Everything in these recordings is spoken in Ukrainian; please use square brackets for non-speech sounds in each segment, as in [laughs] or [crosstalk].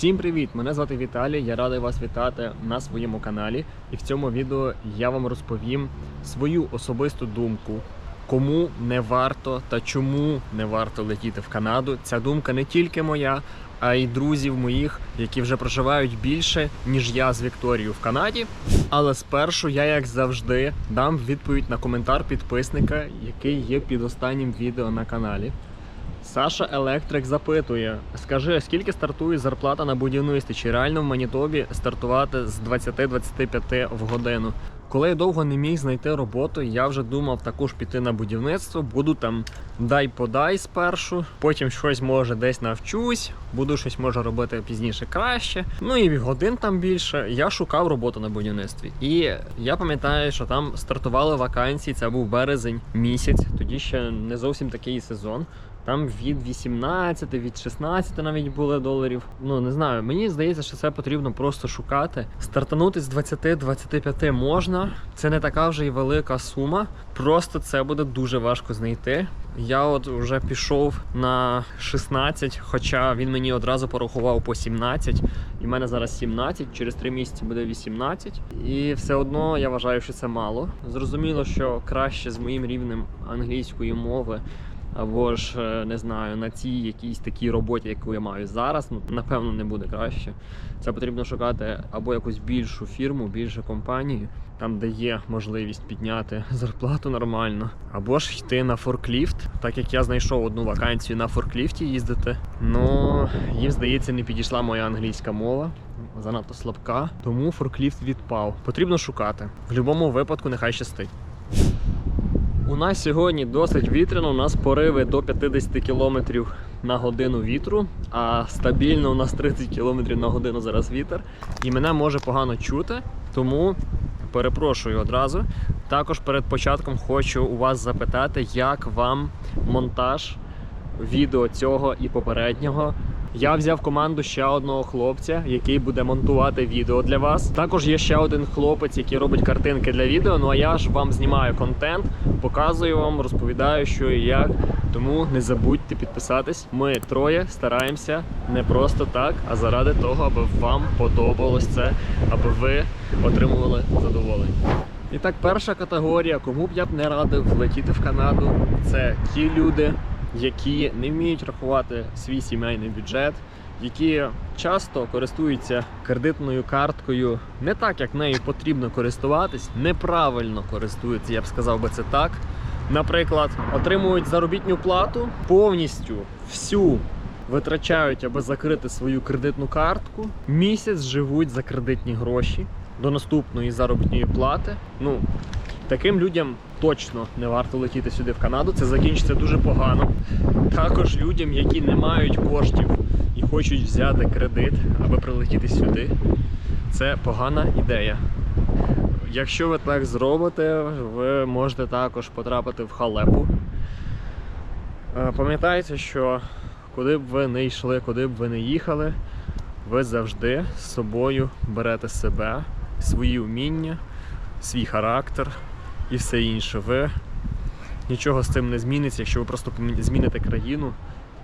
Всім привіт! Мене звати Віталій. Я радий вас вітати на своєму каналі. І в цьому відео я вам розповім свою особисту думку, кому не варто та чому не варто летіти в Канаду. Ця думка не тільки моя, а й друзів моїх, які вже проживають більше, ніж я з Вікторією в Канаді. Але спершу я, як завжди, дам відповідь на коментар підписника, який є під останнім відео на каналі. Саша Електрик запитує: скажи, скільки стартує зарплата на будівництві? Чи реально в Манітобі стартувати з 20-25 в годину? Коли я довго не міг знайти роботу, я вже думав також піти на будівництво. Буду там дай подай спершу, потім щось може десь навчусь, буду щось може робити пізніше краще. Ну і годин там більше. Я шукав роботу на будівництві. І я пам'ятаю, що там стартували вакансії. Це був березень місяць, тоді ще не зовсім такий сезон. Там від 18, від 16 навіть були доларів. Ну не знаю. Мені здається, що це потрібно просто шукати. Стартанути з 20-25 можна. Це не така вже й велика сума. Просто це буде дуже важко знайти. Я от вже пішов на 16, хоча він мені одразу порахував по 17. І в мене зараз 17, через 3 місяці буде 18. І все одно я вважаю, що це мало. Зрозуміло, що краще з моїм рівнем англійської мови або ж е, не знаю, на цій якійсь такій роботі, яку я маю зараз, ну напевно не буде краще. Це потрібно шукати або якусь більшу фірму, більшу компанію, там де є можливість підняти [laughs] зарплату нормально, або ж йти на форкліфт, так як я знайшов одну вакансію на форкліфті їздити. Ну їм здається, не підійшла моя англійська мова. Занадто слабка, тому форкліфт відпав. Потрібно шукати. В будь-якому випадку нехай щастить. У нас сьогодні досить вітряно, у нас пориви до 50 км на годину вітру, а стабільно у нас 30 км на годину зараз вітер. І мене може погано чути, тому перепрошую одразу. Також перед початком хочу у вас запитати, як вам монтаж відео цього і попереднього. Я взяв команду ще одного хлопця, який буде монтувати відео для вас. Також є ще один хлопець, який робить картинки для відео. Ну а я ж вам знімаю контент, показую вам, розповідаю, що і як. Тому не забудьте підписатись. Ми троє стараємося не просто так, а заради того, аби вам подобалось це, аби ви отримували задоволення. І так, перша категорія, кому б я б не радив летіти в Канаду, це ті люди, які не вміють рахувати свій сімейний бюджет, які часто користуються кредитною карткою не так, як нею потрібно користуватись, неправильно користуються, я б сказав би це так. Наприклад, отримують заробітну плату повністю всю витрачають, аби закрити свою кредитну картку. Місяць живуть за кредитні гроші до наступної заробітної плати. Ну таким людям точно не варто летіти сюди в Канаду. Це закінчиться дуже погано. Також людям, які не мають коштів і хочуть взяти кредит, аби прилетіти сюди. Це погана ідея. Якщо ви так зробите, ви можете також потрапити в халепу. Е, Пам'ятайте, що куди б ви не йшли, куди б ви не їхали, ви завжди з собою берете себе, свої вміння, свій характер і все інше. Ви нічого з цим не зміниться, якщо ви просто зміните країну,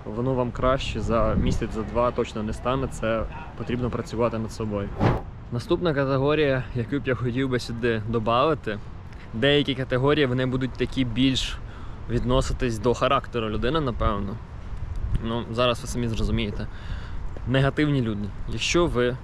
воно вам краще за місяць, за два точно не стане. Це потрібно працювати над собою. Наступна категорія, яку б я хотів би сюди додати, деякі категорії вони будуть такі більш відноситись до характеру людини, напевно. Ну, зараз ви самі зрозумієте. Негативні люди. Якщо ви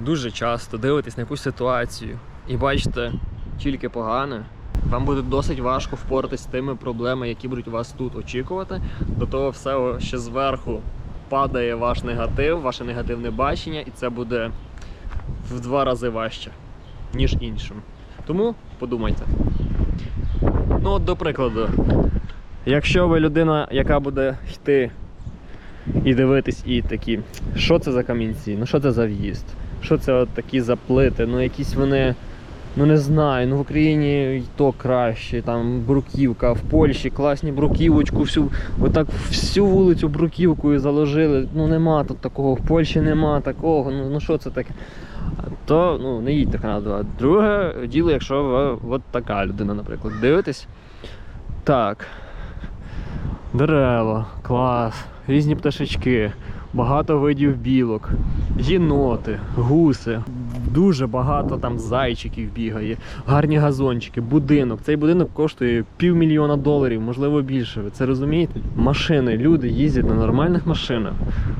дуже часто дивитесь на якусь ситуацію і бачите тільки погане, вам буде досить важко впоратись з тими проблемами, які будуть вас тут очікувати. До того все ще зверху падає ваш негатив, ваше негативне бачення, і це буде в два рази важче, ніж іншим. Тому подумайте. Ну, от до прикладу, якщо ви людина, яка буде йти і дивитись, і такі, що це за камінці, ну що це за в'їзд, що це от такі за плити, ну якісь вони, ну не знаю, ну в Україні і то краще, там бруківка, в Польщі класні бруківочку, всю, отак всю вулицю бруківкою заложили. Ну нема тут такого, в Польщі нема такого, ну, ну що це таке? То ну, не їдьте Канаду. А друге діло, якщо ви от така людина, наприклад, дивитесь. Так. Дерева, клас, різні пташечки. багато видів білок, єноти, гуси. Дуже багато там зайчиків бігає, гарні газончики, будинок. Цей будинок коштує півмільйона доларів, можливо більше. Ви це розумієте? Машини, люди їздять на нормальних машинах.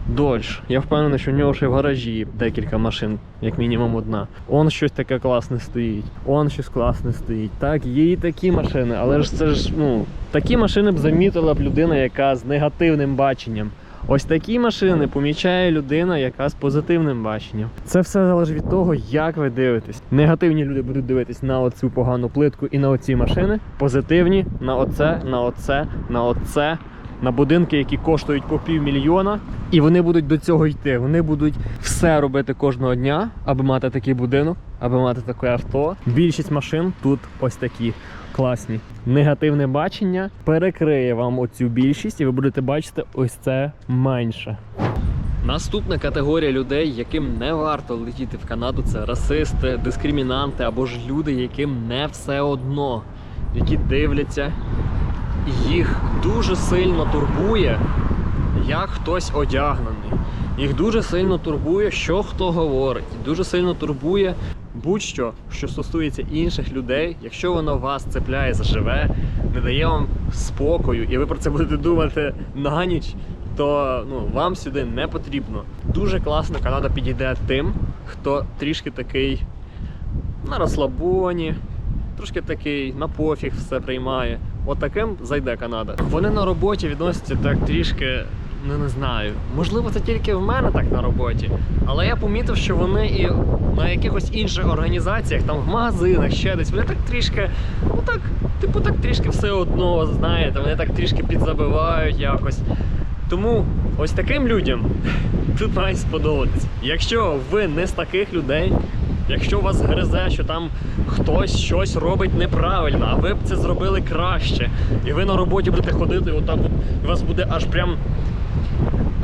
Дольш. Я впевнений, що в нього ще в гаражі декілька машин, як мінімум одна. Он щось таке класне стоїть, он щось класне стоїть. Так, є і такі машини, але ж це ж ну такі машини б замітила б людина, яка з негативним баченням. Ось такі машини помічає людина, яка з позитивним баченням. Це все залежить від того, як ви дивитесь. Негативні люди будуть дивитись на оцю погану плитку і на оці машини. Позитивні на оце, на оце, на оце, на будинки, які коштують по півмільйона. І вони будуть до цього йти. Вони будуть все робити кожного дня, аби мати такий будинок, аби мати таке авто. Більшість машин тут ось такі класні. Негативне бачення перекриє вам оцю більшість, і ви будете бачити ось це менше. Наступна категорія людей, яким не варто летіти в Канаду, це расисти, дискримінанти або ж люди, яким не все одно, які дивляться, їх дуже сильно турбує, як хтось одягнений. Їх дуже сильно турбує, що хто говорить. Дуже сильно турбує будь-що, що стосується інших людей, якщо воно вас цепляє заживе, не дає вам спокою, і ви про це будете думати на ніч, то ну, вам сюди не потрібно. Дуже класно Канада підійде тим, хто трішки такий на розслабоні, трошки такий на пофіг все приймає. От таким зайде Канада. Вони на роботі відносяться так трішки, ну не знаю. Можливо, це тільки в мене так на роботі. Але я помітив, що вони і на якихось інших організаціях, там в магазинах, ще десь, вони так трішки, ну так, типу, так трішки все одно, знаєте, вони так трішки підзабивають якось. Тому ось таким людям [laughs] тут має сподобатись. Якщо ви не з таких людей, якщо вас гризе, що там хтось щось робить неправильно, а ви б це зробили краще, і ви на роботі будете ходити, отак от, вас буде аж прям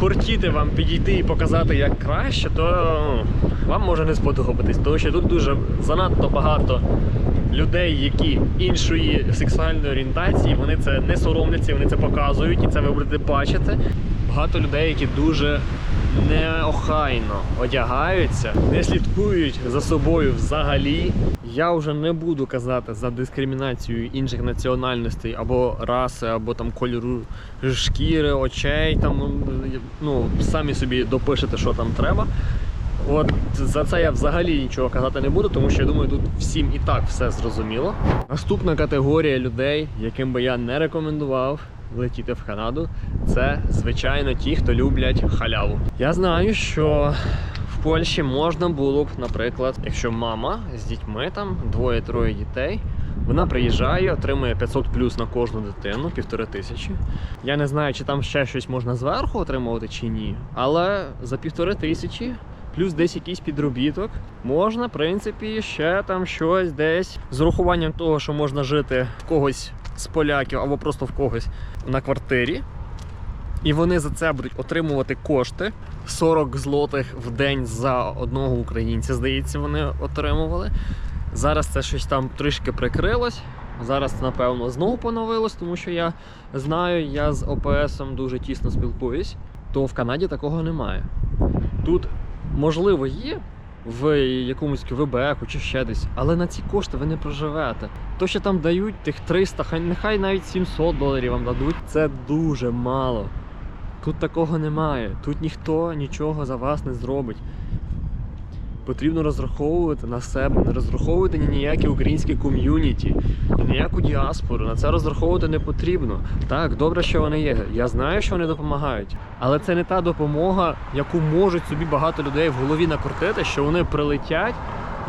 кортіти вам підійти і показати, як краще, то ну, вам може не сподобатись, тому що тут дуже занадто багато людей, які іншої сексуальної орієнтації, вони це не соромляться, вони це показують, і це ви будете бачити. Багато людей, які дуже неохайно одягаються, не слідкують за собою взагалі. Я вже не буду казати за дискримінацію інших національностей або раси, або там кольору шкіри, очей. Там ну самі собі допишете, що там треба. От за це я взагалі нічого казати не буду, тому що я думаю, тут всім і так все зрозуміло. Наступна категорія людей, яким би я не рекомендував летіти в Канаду, це звичайно ті, хто люблять халяву. Я знаю, що в Польщі можна було б, наприклад, якщо мама з дітьми там двоє-троє дітей. Вона приїжджає, отримує 500 плюс на кожну дитину, півтори тисячі. Я не знаю, чи там ще щось можна зверху отримувати чи ні. Але за півтори тисячі, плюс десь якийсь підробіток, можна, в принципі, ще там щось десь з урахуванням того, що можна жити в когось з поляків або просто в когось на квартирі. І вони за це будуть отримувати кошти 40 злотих в день за одного українця. Здається, вони отримували. Зараз це щось там трішки прикрилось. Зараз, напевно, знову поновилось, тому що я знаю, я з ОПСом дуже тісно спілкуюсь, то в Канаді такого немає. Тут, можливо, є в якомусь Квебеку чи ще десь, але на ці кошти ви не проживете. То, що там дають тих 300, хай нехай навіть 700 доларів вам дадуть, це дуже мало. Тут такого немає. Тут ніхто нічого за вас не зробить. Потрібно розраховувати на себе, не розраховувати ні ніякі українські ком'юніті, ні ніяку діаспору. На це розраховувати не потрібно. Так, добре, що вони є. Я знаю, що вони допомагають. Але це не та допомога, яку можуть собі багато людей в голові накрутити, що вони прилетять,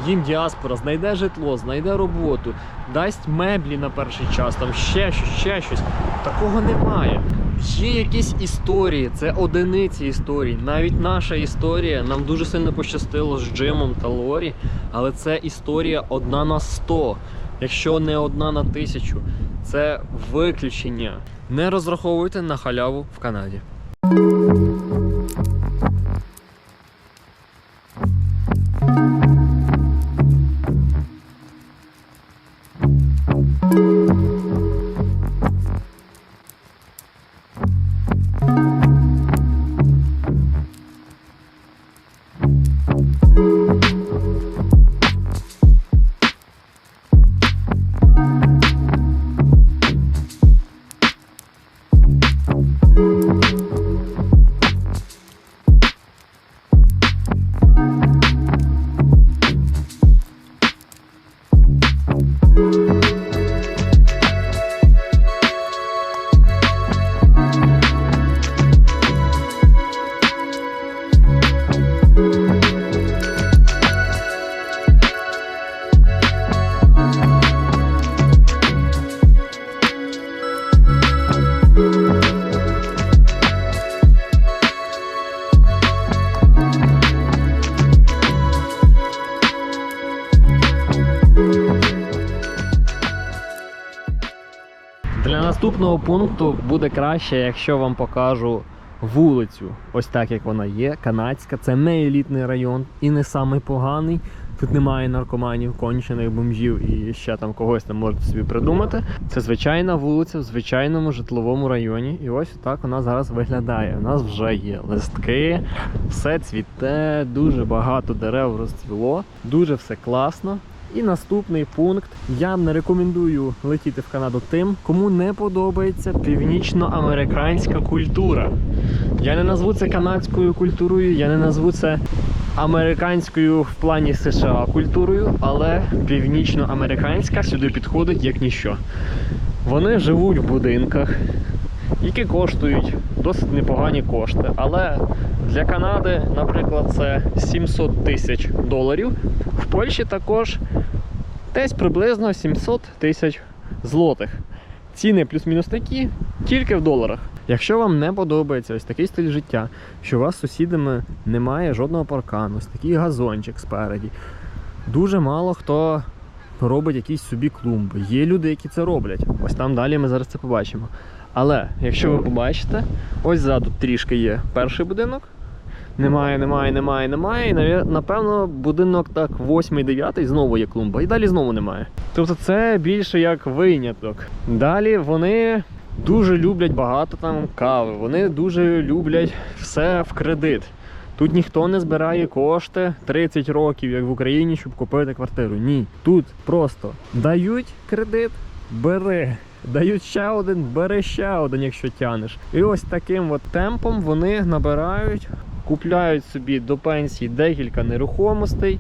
їм діаспора знайде житло, знайде роботу, дасть меблі на перший час, там ще щось, ще щось. Такого немає. Є якісь історії, це одиниці історій. Навіть наша історія нам дуже сильно пощастило з Джимом та Лорі, але це історія одна на сто, якщо не одна на тисячу. Це виключення. Не розраховуйте на халяву в Канаді. Наступного пункту буде краще, якщо вам покажу вулицю. Ось так як вона є. Канадська. Це не елітний район і не самий поганий. Тут немає наркоманів, кончених бомжів і ще там когось там можете собі придумати. Це звичайна вулиця в звичайному житловому районі. І ось так вона зараз виглядає. У нас вже є листки, все цвіте, дуже багато дерев розцвіло, дуже все класно. І наступний пункт. Я не рекомендую летіти в Канаду тим, кому не подобається північноамериканська культура. Я не назву це канадською культурою, я не назву це американською в плані США культурою, але північноамериканська сюди підходить як ніщо. Вони живуть в будинках, які коштують досить непогані кошти. Але для Канади, наприклад, це 700 тисяч доларів. В Польщі також десь приблизно 700 тисяч злотих. Ціни плюс-мінус такі, тільки в доларах. Якщо вам не подобається ось такий стиль життя, що у вас з сусідами немає жодного паркану, ось такий газончик спереді, дуже мало хто робить якісь собі клумби. Є люди, які це роблять. Ось там далі ми зараз це побачимо. Але якщо ви побачите, ось ззаду трішки є перший будинок. Немає, немає, немає, немає. І напевно, будинок так 8-9 знову є клумба. І далі знову немає. Тобто це більше як виняток. Далі вони дуже люблять багато там кави. Вони дуже люблять все в кредит. Тут ніхто не збирає кошти 30 років, як в Україні, щоб купити квартиру. Ні. Тут просто дають кредит, бери. Дають ще один, бери ще один, якщо тянеш. І ось таким от темпом вони набирають, купляють собі до пенсії декілька нерухомостей.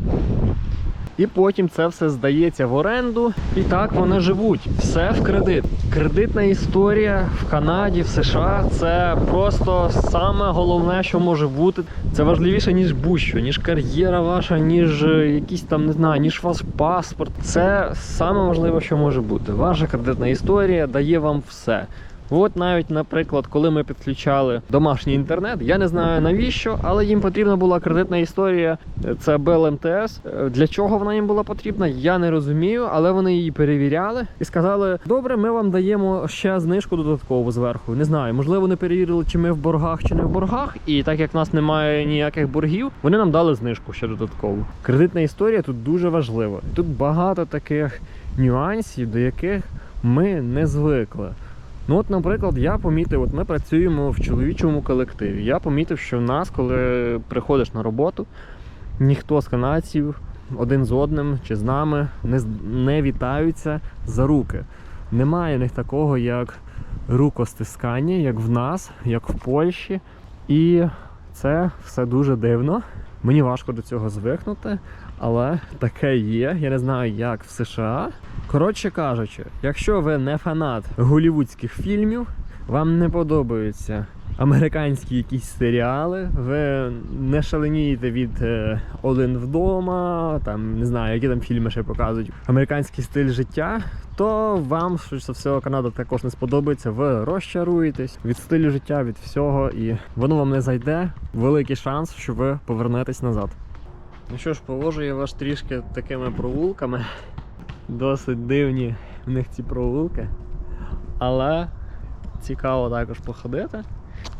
І потім це все здається в оренду, і так вони живуть. Все в кредит. Кредитна історія в Канаді, в США це просто саме головне, що може бути. Це важливіше, ніж будь-що, ніж кар'єра ваша, ніж е, якісь там, не знаю, ніж ваш паспорт. Це саме важливе, що може бути. Ваша кредитна історія дає вам все. От навіть, наприклад, коли ми підключали домашній інтернет, я не знаю навіщо, але їм потрібна була кредитна історія. Це БЛМТС. Для чого вона їм була потрібна, я не розумію, але вони її перевіряли і сказали: добре, ми вам даємо ще знижку додаткову зверху. Не знаю, можливо, вони перевірили, чи ми в боргах, чи не в боргах. І так як в нас немає ніяких боргів, вони нам дали знижку ще додаткову. Кредитна історія тут дуже важлива. Тут багато таких нюансів, до яких ми не звикли. Ну, от, наприклад, я помітив, от ми працюємо в чоловічому колективі. Я помітив, що в нас, коли приходиш на роботу, ніхто з канадців один з одним чи з нами не, не вітаються за руки. Немає в них такого, як рукостискання, як в нас, як в Польщі. І це все дуже дивно. Мені важко до цього звикнути, але таке є. Я не знаю, як в США. Коротше кажучи, якщо ви не фанат голівудських фільмів, вам не подобаються американські якісь серіали, ви не шаленієте від е, один вдома, там не знаю, які там фільми ще показують, американський стиль життя, то вам за всього Канада також не сподобається. Ви розчаруєтесь від стилю життя, від всього, і воно вам не зайде. Великий шанс, що ви повернетесь назад. Ну що ж, повожу я вас трішки такими провулками. Досить дивні в них ці провулки. Але цікаво також походити.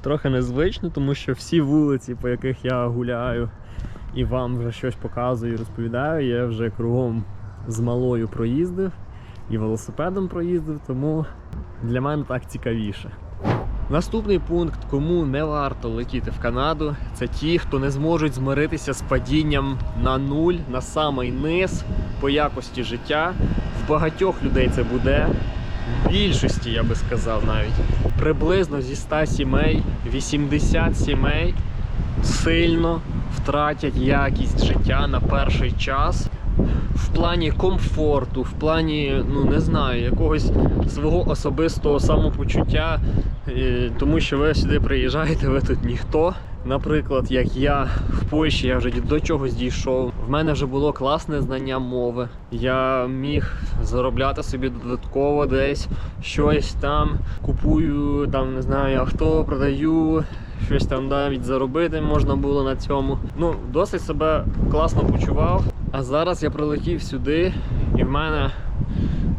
Трохи незвично, тому що всі вулиці, по яких я гуляю і вам вже щось показую і розповідаю, я вже кругом з малою проїздив і велосипедом проїздив, тому для мене так цікавіше. Наступний пункт, кому не варто летіти в Канаду, це ті, хто не зможуть змиритися з падінням на нуль, на самий низ по якості життя. В багатьох людей це буде. В більшості, я би сказав навіть. Приблизно зі 100 сімей 80 сімей сильно втратять якість життя на перший час. В плані комфорту, в плані, ну не знаю, якогось свого особистого самопочуття, е, тому що ви сюди приїжджаєте, ви тут ніхто. Наприклад, як я в Польщі, я вже до чогось дійшов. В мене вже було класне знання мови. Я міг заробляти собі додатково десь щось там, купую, там не знаю, авто продаю, щось там навіть заробити можна було на цьому. Ну, досить себе класно почував. А зараз я прилетів сюди, і в мене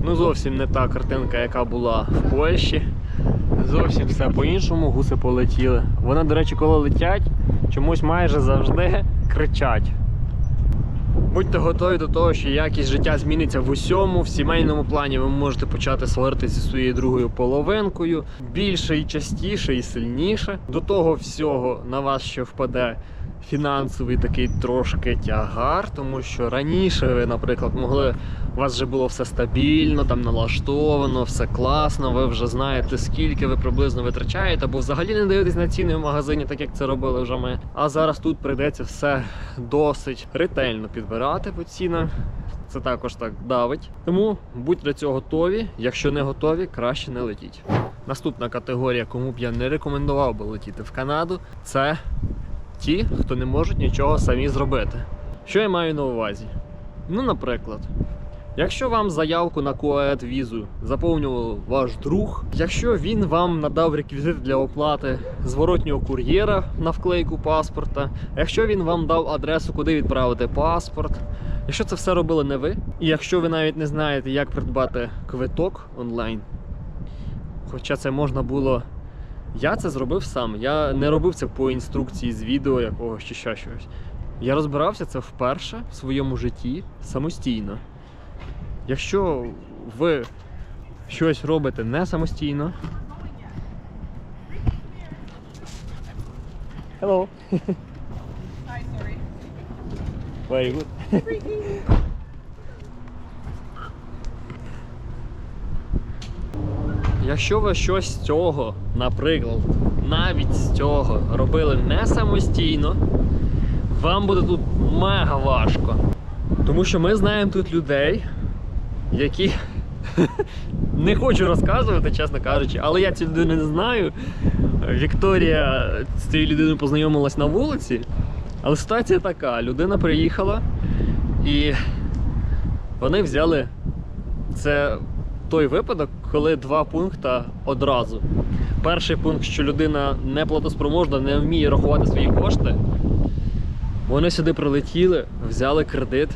ну зовсім не та картинка, яка була в Польщі. зовсім все по-іншому, гуси полетіли. Вони, до речі, коли летять, чомусь майже завжди кричать. Будьте готові до того, що якість життя зміниться в усьому. В сімейному плані ви можете почати сваритися зі своєю другою половинкою більше і частіше і сильніше. До того всього на вас ще впаде фінансовий такий трошки тягар, тому що раніше ви, наприклад, могли. У вас вже було все стабільно, там налаштовано, все класно. Ви вже знаєте, скільки ви приблизно витрачаєте, або взагалі не дивитесь на ціни в магазині, так як це робили вже ми. А зараз тут прийдеться все досить ретельно підбирати по цінам. Це також так давить. Тому будьте до цього готові. Якщо не готові, краще не летіть. Наступна категорія, кому б я не рекомендував би летіти в Канаду, це ті, хто не можуть нічого самі зробити. Що я маю на увазі? Ну, наприклад, якщо вам заявку на коед візу заповнював ваш друг, якщо він вам надав реквізити для оплати зворотнього кур'єра на вклейку паспорта, якщо він вам дав адресу, куди відправити паспорт, якщо це все робили не ви, і якщо ви навіть не знаєте, як придбати квиток онлайн, хоча це можна було. Я це зробив сам. Я не робив це по інструкції з відео якогось чи ще щось. Я розбирався це вперше в своєму житті самостійно. Якщо ви щось робите не самостійно. Hello. Hi, sorry. Very good. Якщо ви щось з цього, наприклад, навіть з цього робили не самостійно, вам буде тут мега важко. Тому що ми знаємо тут людей, які [laughs] не хочу розказувати, чесно кажучи, але я цю людину не знаю. Вікторія з цією людиною познайомилась на вулиці, але ситуація така: людина приїхала і вони взяли це той випадок, коли два пункти одразу. Перший пункт, що людина не платоспроможна, не вміє рахувати свої кошти. Вони сюди прилетіли, взяли кредит,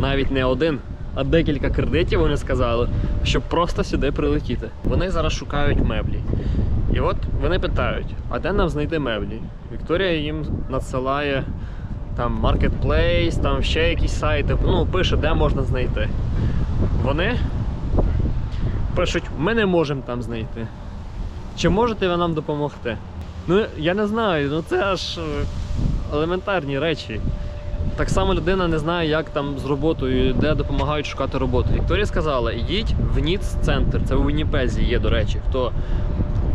навіть не один, а декілька кредитів вони сказали, щоб просто сюди прилетіти. Вони зараз шукають меблі. І от вони питають: а де нам знайти меблі? Вікторія їм надсилає там Marketplace, там ще якісь сайти, ну, пише, де можна знайти. Вони пишуть, ми не можемо там знайти. Чи можете ви нам допомогти? Ну, я не знаю, ну це аж е, елементарні речі. Так само людина не знає, як там з роботою, де допомагають шукати роботу. Вікторія сказала, йдіть в НІЦ-центр, це у Вінніпезі є, до речі, хто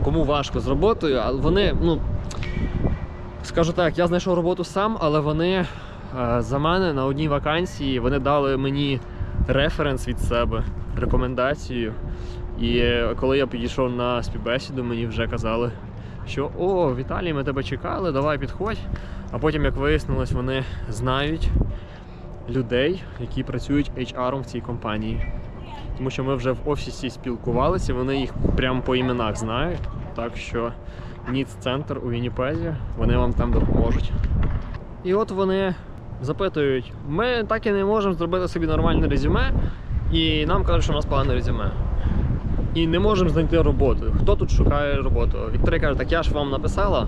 кому важко з роботою, але вони, ну скажу так, я знайшов роботу сам, але вони е, за мене на одній вакансії вони дали мені референс від себе, рекомендацію. І е, коли я підійшов на співбесіду, мені вже казали, що о, Віталій, ми тебе чекали, давай підходь. А потім, як вияснилось, вони знають людей, які працюють HR в цій компанії. Тому що ми вже в офісі спілкувалися, вони їх прямо по іменах знають. Так що НІЦ-центр у Вінніпезі, вони вам там допоможуть. І от вони запитують: ми так і не можемо зробити собі нормальне резюме, і нам кажуть, що у нас погане резюме. І не можемо знайти роботу. Хто тут шукає роботу? Вікторія каже, так я ж вам написала.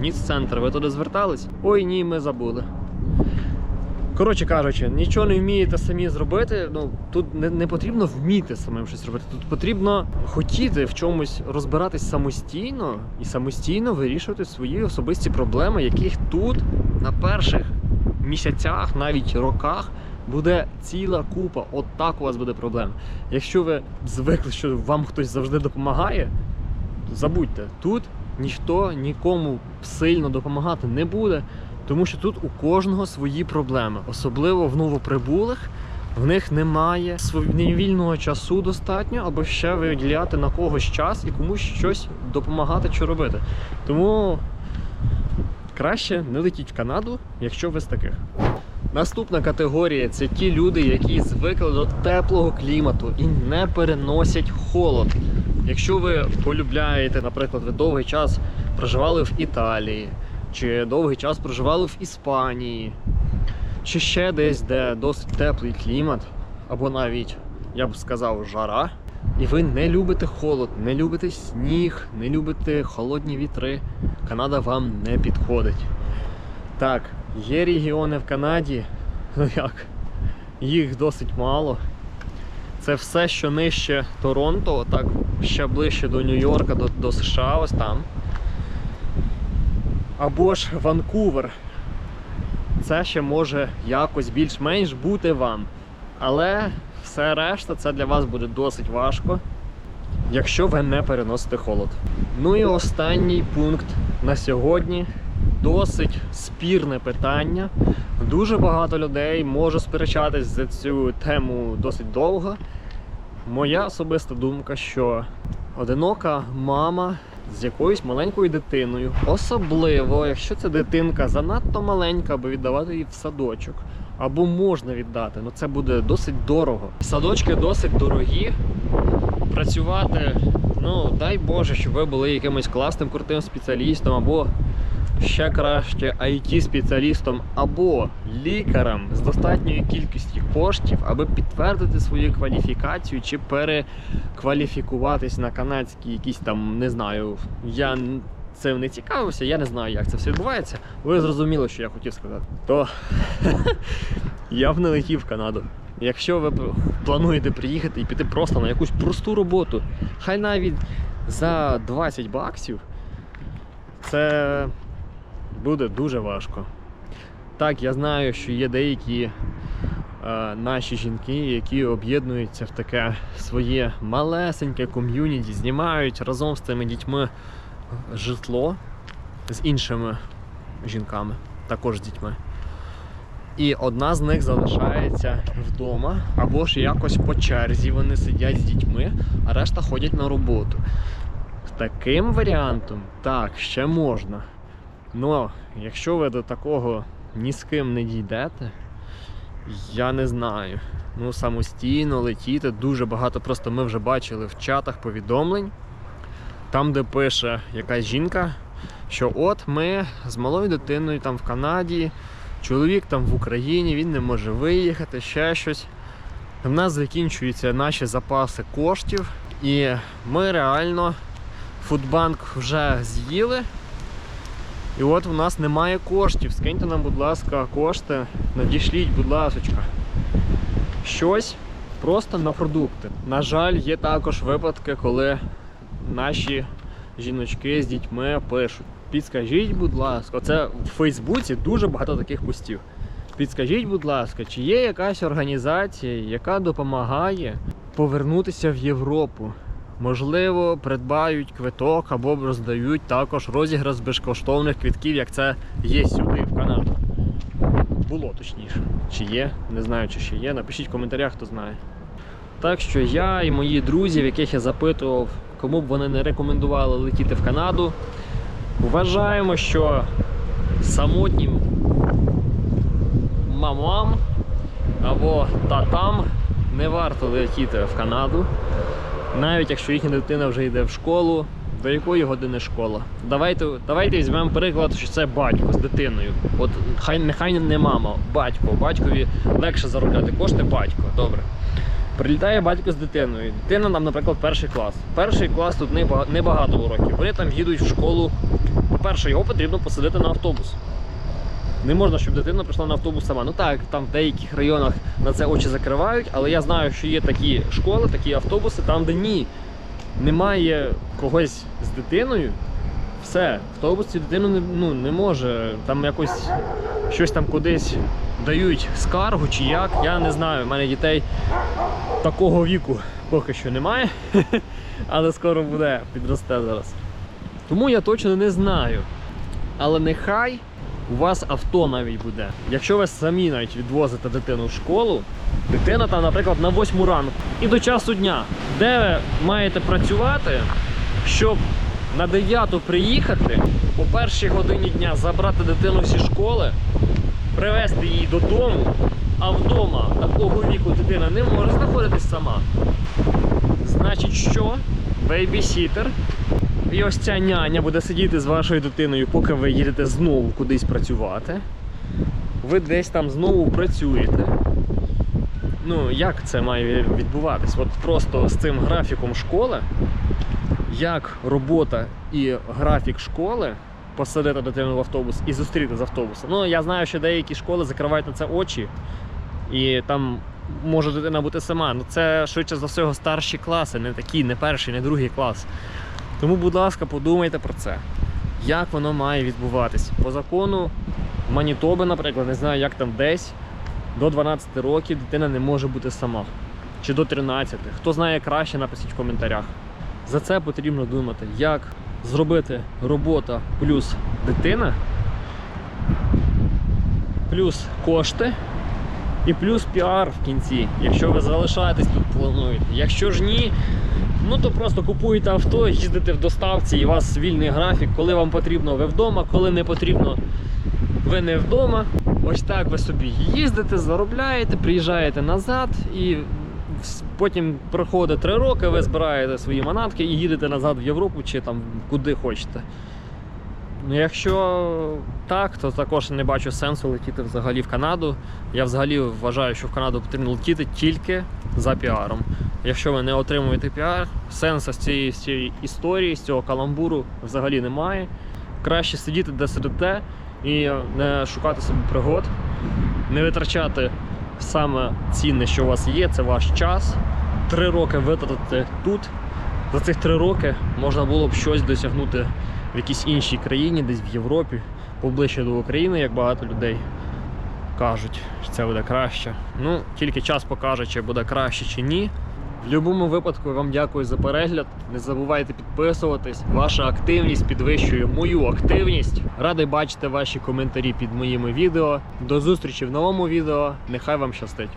Ніц-центр, ви туди звертались? Ой, ні, ми забули. Коротше кажучи, нічого не вмієте самі зробити. Ну тут не, не потрібно вміти самим щось робити. Тут потрібно хотіти в чомусь розбиратись самостійно і самостійно вирішувати свої особисті проблеми, яких тут на перших місяцях, навіть роках, буде ціла купа. От так у вас буде проблем. Якщо ви звикли, що вам хтось завжди допомагає, забудьте, тут ніхто нікому сильно допомагати не буде. Тому що тут у кожного свої проблеми, особливо в новоприбулих. В них немає вільного часу достатньо, аби ще виділяти на когось час і комусь щось допомагати чи робити. Тому краще не летіть в Канаду, якщо ви з таких. Наступна категорія це ті люди, які звикли до теплого клімату і не переносять холод. Якщо ви полюбляєте, наприклад, ви довгий час проживали в Італії, чи довгий час проживали в Іспанії, чи ще десь, де досить теплий клімат, або навіть, я б сказав, жара, і ви не любите холод, не любите сніг, не любите холодні вітри, Канада вам не підходить. Так, є регіони в Канаді, [laughs] ну як, їх досить мало. Це все, що нижче Торонто, так ще ближче до Нью-Йорка, до, до США, ось там. Або ж Ванкувер. Це ще може якось більш-менш бути вам. Але все решта це для вас буде досить важко, якщо ви не переносите холод. Ну і останній пункт на сьогодні досить спірне питання. Дуже багато людей може сперечатись за цю тему досить довго. Моя особиста думка, що одинока мама з якоюсь маленькою дитиною, особливо, якщо ця дитинка занадто маленька, аби віддавати її в садочок. Або можна віддати, але це буде досить дорого. Садочки досить дорогі. Працювати, ну дай Боже, щоб ви були якимось класним крутим спеціалістом, або ще краще IT-спеціалістом, або лікарем з достатньою кількістю коштів, аби підтвердити свою кваліфікацію чи перекваліфікуватись на канадський якийсь там, не знаю, я цим не цікавився, я не знаю, як це все відбувається. Ви зрозуміли, що я хотів сказати. То [laughs] я б не летів в Канаду. Якщо ви плануєте приїхати і піти просто на якусь просту роботу, хай навіть за 20 баксів, це буде дуже важко. Так, я знаю, що є деякі е, наші жінки, які об'єднуються в таке своє малесеньке ком'юніті, знімають разом з цими дітьми житло з іншими жінками, також з дітьми. І одна з них залишається вдома, або ж якось по черзі вони сидять з дітьми, а решта ходять на роботу. З таким варіантом так, ще можна. Ну, якщо ви до такого ні з ким не дійдете, я не знаю. Ну, самостійно летіти дуже багато. Просто ми вже бачили в чатах повідомлень, там, де пише якась жінка, що от ми з малою дитиною там в Канаді, чоловік там в Україні, він не може виїхати, ще щось. В нас закінчуються наші запаси коштів, і ми реально Фудбанк вже з'їли. І от у нас немає коштів. Скиньте нам, будь ласка, кошти, надішліть, будь ласка. Щось просто на продукти. На жаль, є також випадки, коли наші жіночки з дітьми пишуть. Підскажіть, будь ласка, це в Фейсбуці дуже багато таких постів. Підскажіть, будь ласка, чи є якась організація, яка допомагає повернутися в Європу? Можливо, придбають квиток або роздають також розіграш безкоштовних квитків, як це є сюди, в Канаду. Було точніше. Чи є? Не знаю, чи ще є. Напишіть в коментарях, хто знає. Так що я і мої друзі, в яких я запитував, кому б вони не рекомендували летіти в Канаду, вважаємо, що самотнім мамам або татам не варто летіти в Канаду, навіть якщо їхня дитина вже йде в школу. До якої години школа? Давайте, давайте візьмемо приклад, що це батько з дитиною. От хай нехай не мама, батько. Батькові легше заробляти кошти, батько. Добре. Прилітає батько з дитиною. Дитина нам, наприклад, перший клас. Перший клас тут небагато уроків. Вони там їдуть в школу. По-перше, його потрібно посадити на автобус. Не можна, щоб дитина прийшла на автобус сама. Ну так, там в деяких районах на це очі закривають, але я знаю, що є такі школи, такі автобуси, там, де ні, немає когось з дитиною. Все, автобус цю дитину не, ну, не може. Там якось щось там кудись дають скаргу чи як. Я не знаю. У мене дітей такого віку поки що немає, [laughs] але скоро буде, підросте зараз. Тому я точно не знаю. Але нехай у вас авто навіть буде. Якщо ви самі навіть відвозите дитину в школу, дитина там, наприклад, на 8 ранку і до часу дня, де ви маєте працювати, щоб на 9 приїхати, по першій годині дня забрати дитину зі школи, привезти її додому, а вдома такого віку дитина не може знаходитись сама. Значить, що? Бейбісітер і ось ця няня буде сидіти з вашою дитиною, поки ви їдете знову кудись працювати. Ви десь там знову працюєте. ну як це має відбуватись? От просто з цим графіком школи, як робота і графік школи посадити дитину в автобус і зустріти з автобуса. Ну я знаю, що деякі школи закривають на це очі, і там може дитина бути сама. Ну це швидше за всього старші класи, не такі, не перший, не другий клас. Тому, будь ласка, подумайте про це. Як воно має відбуватись? По закону Манітоби, наприклад, не знаю, як там десь, до 12 років дитина не може бути сама. Чи до 13. Хто знає краще, напишіть в коментарях. За це потрібно думати, як зробити робота плюс дитина, плюс кошти і плюс піар в кінці, якщо ви залишаєтесь тут плануєте. Якщо ж ні, ну то просто купуєте авто, їздите в доставці, і у вас вільний графік. Коли вам потрібно, ви вдома, коли не потрібно, ви не вдома. Ось так ви собі їздите, заробляєте, приїжджаєте назад і потім проходить три роки, ви збираєте свої манатки і їдете назад в Європу чи там куди хочете. Ну, якщо так, то також не бачу сенсу летіти взагалі в Канаду. Я взагалі вважаю, що в Канаду потрібно летіти тільки за піаром. Якщо ви не отримуєте піар, сенсу з цієї, з цієї історії, з цього каламбуру взагалі немає. Краще сидіти де сидите і не шукати собі пригод, не витрачати саме цінне, що у вас є, це ваш час. Три роки витратити тут. За цих три роки можна було б щось досягнути в якійсь іншій країні, десь в Європі, поближче до України, як багато людей кажуть, що це буде краще. Ну, тільки час покаже, чи буде краще чи ні. В будь-якому випадку вам дякую за перегляд. Не забувайте підписуватись. Ваша активність підвищує мою активність. Радий бачити ваші коментарі під моїми відео. До зустрічі в новому відео. Нехай вам щастить!